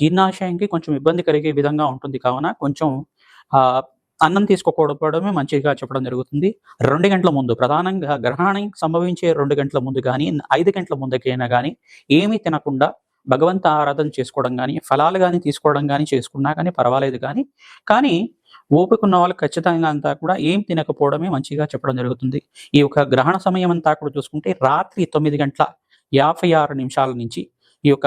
జీర్ణాశయంకి కొంచెం ఇబ్బంది కలిగే విధంగా ఉంటుంది. కావున కొంచెం ఆ అన్నం తీసుకోకపోవడమే మంచిగా చెప్పడం జరుగుతుంది. రెండు గంటల ముందు ప్రధానంగా గ్రహణం సంభవించే రెండు గంటల ముందు కానీ ఐదు గంటల ముందుకైనా కానీ ఏమీ తినకుండా భగవంత ఆరాధన చేసుకోవడం కానీ ఫలాలు కానీ తీసుకోవడం కానీ చేసుకున్నా కానీ పర్వాలేదు కానీ కానీ ఓపిక ఉన్న వాళ్ళు ఖచ్చితంగా అంతా కూడా ఏం తినకపోవడమే మంచిగా చెప్పడం జరుగుతుంది. ఈ యొక్క గ్రహణ సమయం అంతా కూడా చూసుకుంటే రాత్రి తొమ్మిది గంటల యాభై ఆరు నిమిషాల నుంచి ఈ యొక్క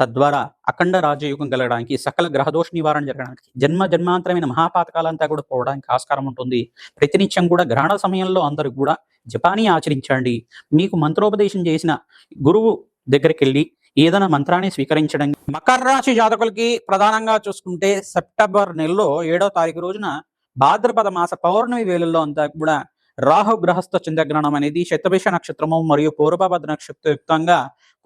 తద్వారా అఖండ రాజయోగం కలగడానికి సకల గ్రహదోష నివారణ జరగడానికి జన్మ జన్మాంతరమైన మహాపాతకాలంతా కూడా పోవడానికి ఆస్కారం ఉంటుంది. ప్రతినిత్యం కూడా గ్రహణ సమయంలో అందరూ కూడా జపాని ఆచరించండి. మీకు మంత్రోపదేశం చేసిన గురువు దగ్గరికి వెళ్ళి ఏదైనా మంత్రాన్ని స్వీకరించడం. మకర రాశి జాతకులకి ప్రధానంగా చూసుకుంటే సెప్టెంబర్ నెలలో ఏడో తారీఖు రోజున భాద్రపద మాస పౌర్ణమి వేళల్లో అంతా కూడా రాహు గ్రహస్థ చంద్రగ్రహణం అనేది శతభిష నక్షత్రము మరియు పూర్వభద్ర నక్షత్రయుక్తంగా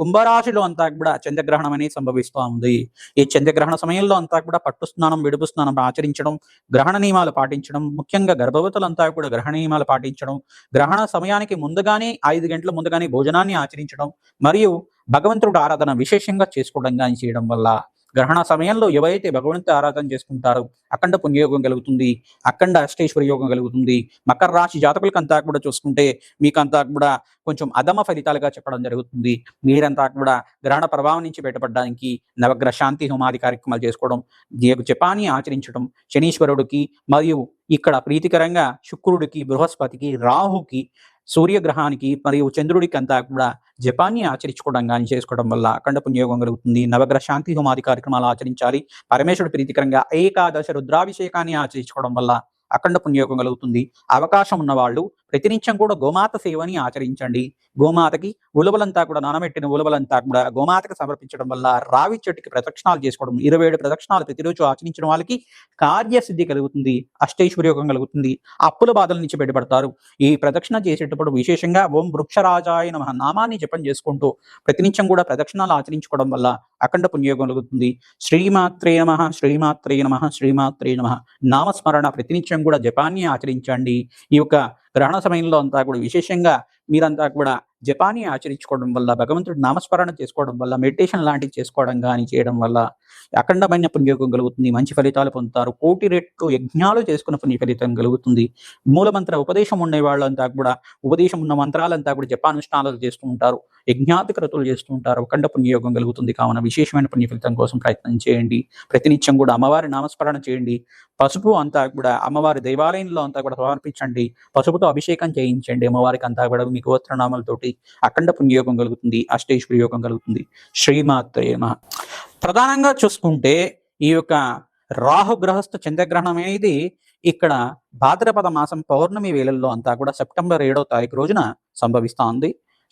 కుంభరాశిలో అంతా కూడా చంద్రగ్రహణం అనేది సంభవిస్తూ ఉంది. ఈ చంద్రగ్రహణ సమయంలో అంతా కూడా పట్టు స్నానం విడుపు స్నానం ఆచరించడం గ్రహణ నియమాలు పాటించడం ముఖ్యంగా గర్భవతులంతా కూడా గ్రహణ నియమాలు పాటించడం గ్రహణ సమయానికి ముందుగానే ఐదు గంటల ముందుగానే భోజనాన్ని ఆచరించడం మరియు భగవంతుడు ఆరాధన విశేషంగా చేసుకోవడం కానీ చేయడం వల్ల గ్రహణ సమయంలో ఎవరైతే భగవంతు ఆరాధన చేసుకుంటారో అఖండ పుణ్యయోగం కలుగుతుంది అఖండ అష్టేశ్వర యోగం కలుగుతుంది మకర రాశి జాతకులకంతా కూడా చూసుకుంటే మీకంతా కూడా కొంచెం అధమ ఫలితాలుగా చెప్పడం జరుగుతుంది. మీరంతా కూడా గ్రహణ ప్రభావం నుంచి బయటపడడానికి నవగ్రహ శాంతి హోమాది కార్యక్రమాలు చేసుకోవడం జ- జపాన్ని ఆచరించడం శనీశ్వరుడికి మరియు ఇక్కడ ప్రీతికరంగా శుక్రుడికి బృహస్పతికి రాహుకి సూర్యగ్రహానికి మరియు చంద్రుడికి అంతా కూడా జపాన్ని ఆచరించుకోవడం కానీ చేసుకోవడం వల్ల అఖండ పుణ్యయోగం కలుగుతుంది. నవగ్రహ శాంతి హోమాది కార్యక్రమాలు ఆచరించాలి. పరమేశ్వరుడు ప్రీతికరంగా ఏకాదశ రుద్రాభిషేకాన్ని ఆచరించుకోవడం వల్ల అఖండ పుణ్యోగం కలుగుతుంది. అవకాశం ఉన్న వాళ్ళు ప్రతినిత్యం కూడా గోమాత సేవని ఆచరించండి. గోమాతకి ఉలవలంతా కూడా నానబెట్టిన ఉలవలంతా కూడా గోమాతకి సమర్పించడం వల్ల రావి చెట్టుకి ప్రదక్షిణాలు చేసుకోవడం ఇరవై ఏడు ప్రదక్షిణాలు ప్రతిరోజు ఆచరించడం వాళ్ళకి కార్యసిద్ధి కలుగుతుంది అష్టైశ్వర్యోగం కలుగుతుంది అప్పుల బాధల నుంచి బయటపడతారు. ఈ ప్రదక్షిణ చేసేటప్పుడు విశేషంగా ఓం వృక్షరాజాయ నమ నామాన్ని జపం చేసుకుంటూ ప్రతినిత్యం కూడా ప్రదక్షిణాలు ఆచరించుకోవడం వల్ల అఖండ పుణ్యోగం కలుగుతుంది. శ్రీమాత్రే నమ శ్రీమాత్రే నమ శ్రీమాత్రే నమ. నామస్మరణ ప్రతినిత్యం కూడా జపాన్ని ఆచరించండి. ఈ యొక్క గ్రహణ సమయంలో అంతా కూడా విశేషంగా మీరంతా కూడా జపానీ ఆచరించుకోవడం వల్ల భగవంతుడి నామస్మరణ చేసుకోవడం వల్ల మెడిటేషన్ లాంటివి చేసుకోవడం కానీ చేయడం వల్ల అఖండమైన పుణ్యోగం కలుగుతుంది మంచి ఫలితాలు పొందుతారు. కోటి రెట్లు యజ్ఞాలు చేసుకున్న పుణ్య ఫలితం కలుగుతుంది. మూలమంత్ర ఉపదేశం ఉండే వాళ్ళంతా కూడా ఉపదేశం ఉన్న మంత్రాలంతా కూడా జపానుష్ఠానాలు చేస్తూ ఉంటారు. యజ్ఞాతి క్రతులు చేస్తూ ఉంటారు. అఖండ పుణ్యయోగం కలుగుతుంది. కావున విశేషమైన పుణ్య ఫలితం కోసం ప్రయత్నం చేయండి. ప్రతినిత్యం కూడా అమ్మవారి నామస్మరణ చేయండి. పసుపు అంతా కూడా అమ్మవారి దేవాలయంలో అంతా కూడా సమర్పించండి. పసుపుతో అభిషేకం చేయించండి. అమ్మవారికి అంతా కూడా మీ గోత్రనామాలతోటి అఖండ పుణ్యయోగం కలుగుతుంది. అష్టేశ్వరి యోగం కలుగుతుంది. శ్రీమాత్రేమ ప్రధానంగా చూసుకుంటే ఈ యొక్క రాహు గ్రహస్థ చంద్రగ్రహణం అనేది ఇక్కడ భాద్రపద మాసం పౌర్ణమి వేళల్లో అంతా కూడా సెప్టెంబర్ ఏడో తారీఖు రోజున సంభవిస్తోంది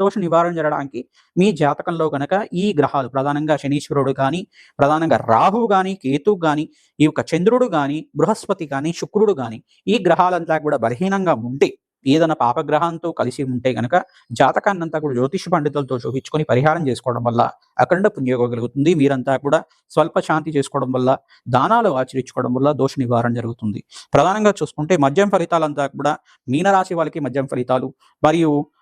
గ్రహదోష నివారణ జరగడానికి మీ జాతకంలో గనక ఈ గ్రహాలు ప్రధానంగా శనీశ్వరుడు కానీ ప్రధానంగా రాహువు కానీ కేతు కానీ ఈ యొక్క చంద్రుడు కానీ బృహస్పతి కానీ శుక్రుడు కానీ ఈ గ్రహాలంతా కూడా బలహీనంగా ఉంటే ఏదైనా పాపగ్రహంతో కలిసి ఉంటే గనక జాతకాన్ని అంతా కూడా జ్యోతిష పండితులతో చూపించుకొని పరిహారం చేసుకోవడం వల్ల అఖండ పుణ్యోగం కలుగుతుంది. మీరంతా కూడా స్వల్ప శాంతి చేసుకోవడం వల్ల దానాలు ఆచరించుకోవడం వల్ల దోష నివారణ జరుగుతుంది. ప్రధానంగా చూసుకుంటే మద్యం ఫలితాలంతా కూడా మీనరాశి వాళ్ళకి మద్యం ఫలితాలు మరియు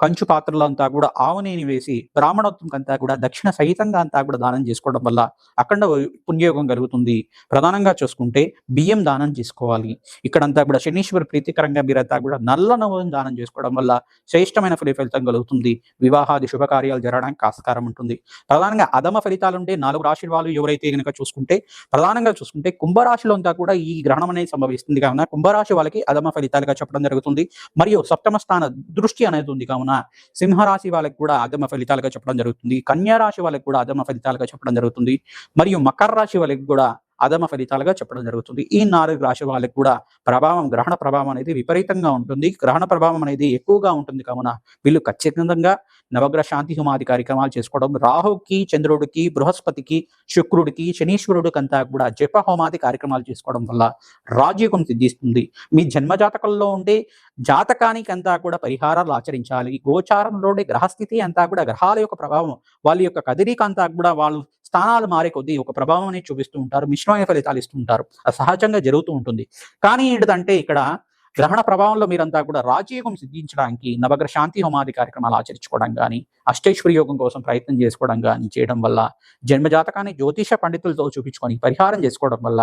కంచు పాత్రలంతా కూడా ఆవునేని వేసి బ్రాహ్మణోత్వం అంతా కూడా దక్షిణ సహితంగా అంతా కూడా దానం చేసుకోవడం వల్ల అఖండ పుణ్యయోగం కలుగుతుంది. ప్రధానంగా చూసుకుంటే బియ్యం దానం చేసుకోవాలి. ఇక్కడంతా కూడా శనీశ్వర ప్రీతికరంగా మీరంతా కూడా నల్ల నవం దానం చేసుకోవడం వల్ల శ్రేష్టమైన ఫలి ఫలితం కలుగుతుంది. వివాహాది శుభకార్యాలు జరగడానికి ఆస్కారం ఉంటుంది. ప్రధానంగా అధమ ఫలితాలు ఉంటే నాలుగు రాశి వాళ్ళు ఎవరైతే కనుక చూసుకుంటే ప్రధానంగా చూసుకుంటే కుంభరాశిలో అంతా కూడా ఈ గ్రహణం అనేది సంభవిస్తుంది. కావున కుంభరాశి వాళ్ళకి అధమ ఫలితాలుగా చెప్పడం జరుగుతుంది. మరియు సప్తమ స్థాన దృష్టి అనేది ఉంది. కావున సింహరాశి వాళ్ళకి కూడా అదమ ఫలితాలుగా చెప్పడం జరుగుతుంది. కన్యా రాశి వాళ్ళకి కూడా అదమ ఫలితాలుగా చెప్పడం జరుగుతుంది. మరియు మకర రాశి వాళ్ళకి కూడా అధమ ఫలితాలుగా చెప్పడం జరుగుతుంది. ఈ నాలుగు రాశి వాళ్ళకి కూడా ప్రభావం గ్రహణ ప్రభావం అనేది విపరీతంగా ఉంటుంది. గ్రహణ ప్రభావం అనేది ఎక్కువగా ఉంటుంది కావున వీళ్ళు ఖచ్చితంగా నవగ్రహ శాంతి హోమాది కార్యక్రమాలు చేసుకోవడం రాహుకి చంద్రుడికి బృహస్పతికి శుక్రుడికి శనీశ్వరుడికి అంతా కూడా జప హోమాది కార్యక్రమాలు చేసుకోవడం వల్ల రాజ్యోగం సిద్ధిస్తుంది. మీ జన్మజాతకంలో ఉండే జాతకానికి అంతా కూడా పరిహారాలు ఆచరించాలి. గోచారంలోని గ్రహస్థితి అంతా కూడా గ్రహాల యొక్క ప్రభావం వాళ్ళ యొక్క కదిరిక అంతా కూడా వాళ్ళు స్థానాలు మారే కొద్దీ ఒక ప్రభావం అనేది చూపిస్తూ ఉంటారు మిశ్రమైన ఫలితాలు ఇస్తూ ఉంటారు. అది సహజంగా జరుగుతూ ఉంటుంది. కానీ ఏంటంటే ఇక్కడ గ్రహణ ప్రభావంలో మీరంతా కూడా రాజయోగం సిద్ధించడానికి నవగ్రహ శాంతి హోమాది కార్యక్రమాలు ఆచరించుకోవడం కానీ అష్టేశ్వరి యోగం కోసం ప్రయత్నం చేసుకోవడం కానీ చేయడం వల్ల జన్మజాతకాన్ని జ్యోతిష పండితులతో చూపించుకొని పరిహారం చేసుకోవడం వల్ల